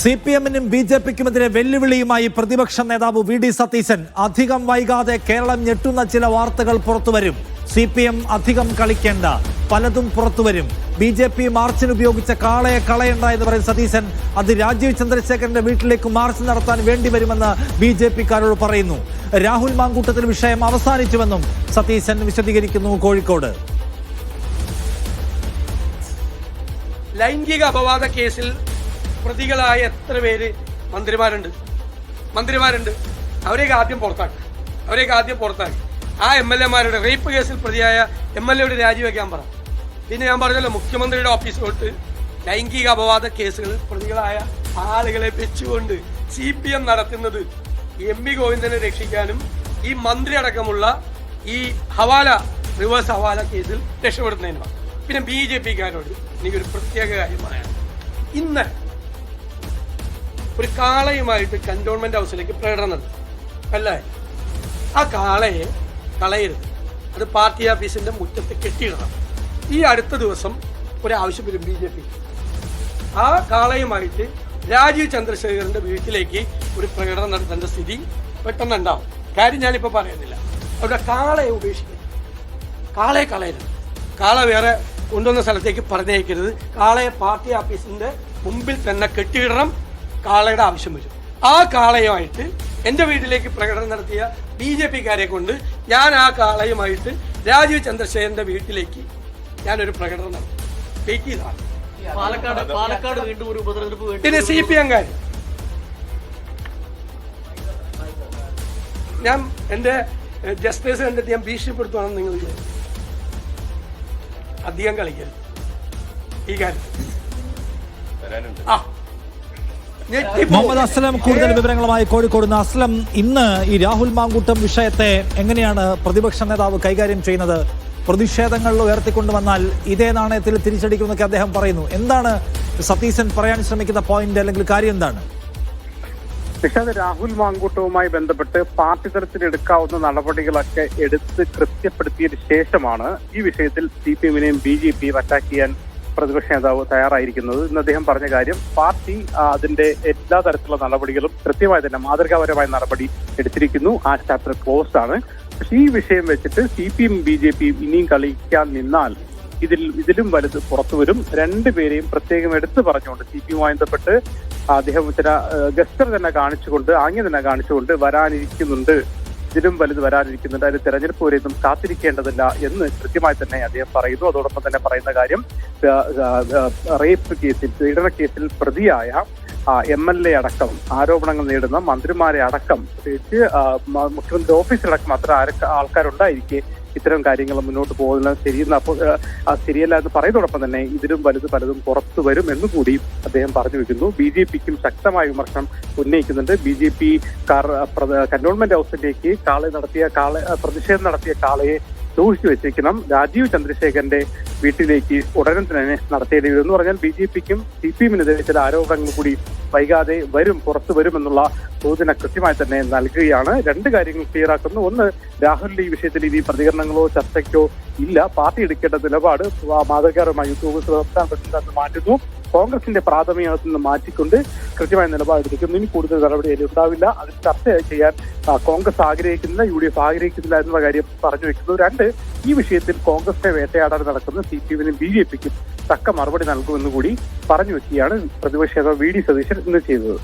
C P എമ്മിനും B J പിക്കുമെതിരെ വെല്ലുവിളിയുമായി പ്രതിപക്ഷ നേതാവ് വി ഡി സതീശൻ. അധികം വൈകാതെ കേരളം ഞെട്ടുന്ന ചില വാർത്തകൾ പുറത്തുവരും. സി പി എം അധികം കളിക്കേണ്ട. പലതും പുറത്തുവരും. ബി ജെ പി മാർച്ചിന് ഉപയോഗിച്ച കാളയെ കളയണ്ട എന്ന് പറയുന്ന സതീശൻ അത് രാജീവ് ചന്ദ്രശേഖരന്റെ വീട്ടിലേക്ക് മാർച്ച് നടത്താൻ വേണ്ടി വരുമെന്ന് ബി ജെ പിക്കാരോട് പറയുന്നു. രാഹുൽ മാങ്കൂട്ടത്തിൽ വിഷയം അവസാനിച്ചുവെന്നും സതീശൻ വിശദീകരിക്കുന്നു കോഴിക്കോട്. ലൈംഗിക അപവാദ കേസിൽ പ്രതികളായ എത്ര പേര് മന്ത്രിമാരുണ്ട്? മന്ത്രിമാരുണ്ട്. അവരെയൊക്കെ ആദ്യം പുറത്താക്കി. അവരെയൊക്കെ ആദ്യം പുറത്താക്കി. ആ എം എൽ എമാരുടെ റേപ്പ് കേസിൽ പ്രതിയായ എം എൽ എയുടെ രാജിവെക്കാൻ പറ. പിന്നെ ഞാൻ പറഞ്ഞല്ലോ മുഖ്യമന്ത്രിയുടെ ഓഫീസിലോട്ട് ലൈംഗിക അപവാദ കേസുകളിൽ പ്രതികളായ ആളുകളെ വെച്ചുകൊണ്ട് സി പി എം നടത്തുന്നത് എം വി ഗോവിന്ദനെ രക്ഷിക്കാനും ഈ മന്ത്രി അടക്കമുള്ള ഈ ഹവാല റിവേഴ്സ് ഹവാല കേസിൽ രക്ഷപ്പെടുന്നതിനുമാണ്. പിന്നെ ബി ജെ പിക്കാരോട് എനിക്കൊരു പ്രത്യേക കാര്യമായ ഇന്ന് ഒരു കാളയുമായിട്ട് കന്റോൺമെന്റ് ഹൗസിലേക്ക് പ്രകടനം അല്ലേ? ആ കാളയെ കളയരുത് അത് പാർട്ടി ഓഫീസിന്റെ മുറ്റത്ത് കെട്ടിയിടണം. ഈ അടുത്ത ദിവസം ഒരാവശ്യം വരും ബി ജെ പി ആ കാളയുമായിട്ട് രാജീവ് ചന്ദ്രശേഖരന്റെ വീട്ടിലേക്ക് ഒരു പ്രകടനം നടത്തേണ്ട സ്ഥിതി പെട്ടെന്ന് ഉണ്ടാവും കാര്യം ഞാനിപ്പോൾ പറയുന്നില്ല. അവിടെ കാളയെ ഉപേക്ഷിക്കരുത്. കാളയെ കളയരുത്. കാള വേറെ കൊണ്ടുവന്ന സ്ഥലത്തേക്ക് പറഞ്ഞയക്കരുത്. കാളയെ പാർട്ടി ഓഫീസിന്റെ മുമ്പിൽ തന്നെ കെട്ടിയിടണം. കാളയുടെ ആവശ്യം വരും. ആ കാളയുമായിട്ട് എന്റെ വീട്ടിലേക്ക് പ്രകടനം നടത്തിയ ബി ജെ പിക്കാരെ കൊണ്ട് ഞാൻ ആ കാളയുമായിട്ട് രാജീവ് ചന്ദ്രശേഖരന്റെ വീട്ടിലേക്ക് ഞാനൊരു പ്രകടനം നടത്തി. വെയിറ്റ് ചെയ്താണ് പാലക്കാട് പാലക്കാട് വീണ്ടും ഒരു ഉപതെരഞ്ഞെടുപ്പ് പിന്നെ സി പി എംകാർ ഞാൻ എന്റെ ജസ്റ്റിസ് കണ്ടിട്ട് ഞാൻ ഭീഷണിപ്പെടുത്തുവാണെന്ന് നിങ്ങൾ അധികം കളിക്കരുത്. ഈ കാര്യത്തിൽ ആ. മുഹമ്മദ് അസ്ലം കൂടുതൽ വിവരങ്ങളുമായി കോഴിക്കോട് നിന്ന്. അസ്ലം ഇന്ന് ഈ രാഹുൽ മാങ്കൂട്ടം വിഷയത്തെ എങ്ങനെയാണ് പ്രതിപക്ഷ നേതാവ് കൈകാര്യം ചെയ്യുന്നത്? പ്രതിഷേധങ്ങൾ ഉയർത്തിക്കൊണ്ടുവന്നാൽ ഇതേ നാണയത്തിൽ തിരിച്ചടിക്കുമെന്നൊക്കെ അദ്ദേഹം പറയുന്നു. എന്താണ് സതീശൻ പറയാൻ ശ്രമിക്കുന്ന പോയിന്റ് അല്ലെങ്കിൽ കാര്യം എന്താണ്? നിഷാദ് രാഹുൽ മാങ്കൂട്ടവുമായി ബന്ധപ്പെട്ട് പാർട്ടി തലത്തിൽ എടുക്കാവുന്ന നടപടികളൊക്കെ എടുത്ത് കൃത്യപ്പെടുത്തിയതിനു ശേഷമാണ് ഈ വിഷയത്തിൽ സി പി എമ്മിനെയും ബി ജെ പിയും അറ്റാക്ക് ചെയ്യാൻ പ്രതിപക്ഷ നേതാവ് തയ്യാറായിരിക്കുന്നത്. ഇന്ന് അദ്ദേഹം പറഞ്ഞ കാര്യം പാർട്ടി അതിന്റെ എല്ലാ തരത്തിലുള്ള നടപടികളും കൃത്യമായി തന്നെ മാതൃകാപരമായ നടപടി എടുത്തിരിക്കുന്നു. ആ ചാപ്റ്റർ ക്ലോസ്ഡ് ആണ്. പക്ഷേ ഈ വിഷയം വെച്ചിട്ട് C P M B J പിയും ഇനിയും കളിക്കാൻ നിന്നാൽ ഇതിൽ ഇതിലും വലുത് പുറത്തു വരും. രണ്ടുപേരെയും പ്രത്യേകം എടുത്തു പറഞ്ഞുകൊണ്ട് സി പി യുമായി ബന്ധപ്പെട്ട് അദ്ദേഹം ചില ഗസ്റ്റർ തന്നെ കാണിച്ചുകൊണ്ട് ആംഗ്യം തന്നെ കാണിച്ചുകൊണ്ട് വരാനിരിക്കുന്നുണ്ട്. ഇതിലും വലുത് വരാനിരിക്കുന്നുണ്ട്. അതിന് തെരഞ്ഞെടുപ്പ് വരെയൊന്നും കാത്തിരിക്കേണ്ടതില്ല എന്ന് കൃത്യമായി തന്നെ അദ്ദേഹം പറയുന്നു. അതോടൊപ്പം തന്നെ പറയുന്ന കാര്യം റേപ്പ് കേസിൽ പീഡന കേസിൽ പ്രതിയായ എം എൽ എ അടക്കം ആരോപണങ്ങൾ നേടുന്ന മന്ത്രിമാരെ അടക്കം പ്രത്യേകിച്ച് മുഖ്യമന്ത്രി ഓഫീസിലടക്കം അത്ര ആൾക്കാരുണ്ടായിരിക്കെ ഇത്തരം കാര്യങ്ങൾ മുന്നോട്ട് പോകുന്ന ശരിയെന്ന് അപ്പോൾ ശരിയല്ല എന്ന് പറയുന്നതോടൊപ്പം തന്നെ ഇതിലും വലുത് പലതും പുറത്തു വരും എന്നുകൂടി അദ്ദേഹം പറഞ്ഞു വെക്കുന്നു. ബി ജെ പിക്കും ശക്തമായ വിമർശനം ഉന്നയിക്കുന്നുണ്ട്. B J P car cantonment ഹൗസിലേക്ക് കാളെ നടത്തിയ കാളെ പ്രതിഷേധം നടത്തിയ കാളയെ സൂക്ഷിച്ചു വെച്ചിരിക്കണം രാജീവ് ചന്ദ്രശേഖരന്റെ വീട്ടിലേക്ക് ഉടനെ തന്നെ നടത്തേണ്ടി വരും എന്ന് പറഞ്ഞാൽ ബി ജെ പിക്കും സി പി എമ്മിനെതിരെ ചില ആരോപണങ്ങൾ കൂടി വൈകാതെ വരും പുറത്തു വരുമെന്നുള്ള സൂചന കൃത്യമായി തന്നെ നൽകുകയാണ്. രണ്ട് കാര്യങ്ങൾ ക്ലിയറാക്കുന്നു ഒന്ന് രാഹുലിന്റെ ഈ വിഷയത്തിൽ ഇനി പ്രതികരണങ്ങളോ ചർച്ചയ്ക്കോ ഇല്ല. പാർട്ടി എടുക്കേണ്ട നിലപാട് മാതൃകാരുമായി സംസ്ഥാന പ്രസിഡന്റ് മാറ്റുന്നു. കോൺഗ്രസിന്റെ പ്രാഥമികത്തിൽ നിന്ന് മാറ്റിക്കൊണ്ട് കൃത്യമായ നിലപാടെടുക്കുന്നു ഇനി കൂടുതൽ നടപടി ഉണ്ടാവില്ല. അതിൽ ചർച്ച ചെയ്യാൻ കോൺഗ്രസ് ആഗ്രഹിക്കുന്നില്ല യു ഡി എഫ് ആഗ്രഹിക്കുന്നില്ല എന്നുള്ള കാര്യം പറഞ്ഞു വെക്കുന്നു. രണ്ട് ഈ വിഷയത്തിൽ കോൺഗ്രസിനെ വേട്ടയാടാൻ നടക്കുന്ന സി പി എമ്മിനും ബി ജെ പിക്കും തക്ക മറുപടി നൽകുമെന്ന് കൂടി പറഞ്ഞു വെക്കുകയാണ് പ്രതിപക്ഷ നേതാവ് വി ഡി സതീശൻ ഇന്ന് ചെയ്തത്.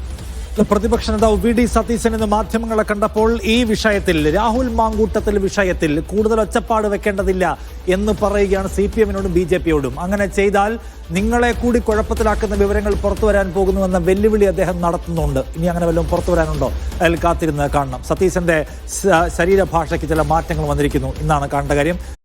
പ്രതിപക്ഷ നേതാവ് വി ഡി സതീശൻ ഇന്ന് മാധ്യമങ്ങളെ കണ്ടപ്പോൾ ഈ വിഷയത്തിൽ രാഹുൽ മാങ്കൂട്ടത്തിൽ വിഷയത്തിൽ കൂടുതൽ ഒച്ചപ്പാട് വെക്കേണ്ടതില്ല എന്ന് പറയുകയാണ് സി പി എമ്മിനോടും ബി ജെ പിയോടും. അങ്ങനെ ചെയ്താൽ നിങ്ങളെ കൂടി കുഴപ്പത്തിലാക്കുന്ന വിവരങ്ങൾ പുറത്തു വരാൻ പോകുന്നുവെന്ന വെല്ലുവിളി അദ്ദേഹം നടത്തുന്നുണ്ട്. ഇനി അങ്ങനെ വല്ലതും പുറത്തു വരാനുണ്ടോ? അതിൽ കാത്തിരുന്ന് കാണണം. സതീശന്റെ ശരീരഭാഷയ്ക്ക് ചില മാറ്റങ്ങൾ വന്നിരിക്കുന്നു. എന്നാണ് കാണേണ്ട കാര്യം.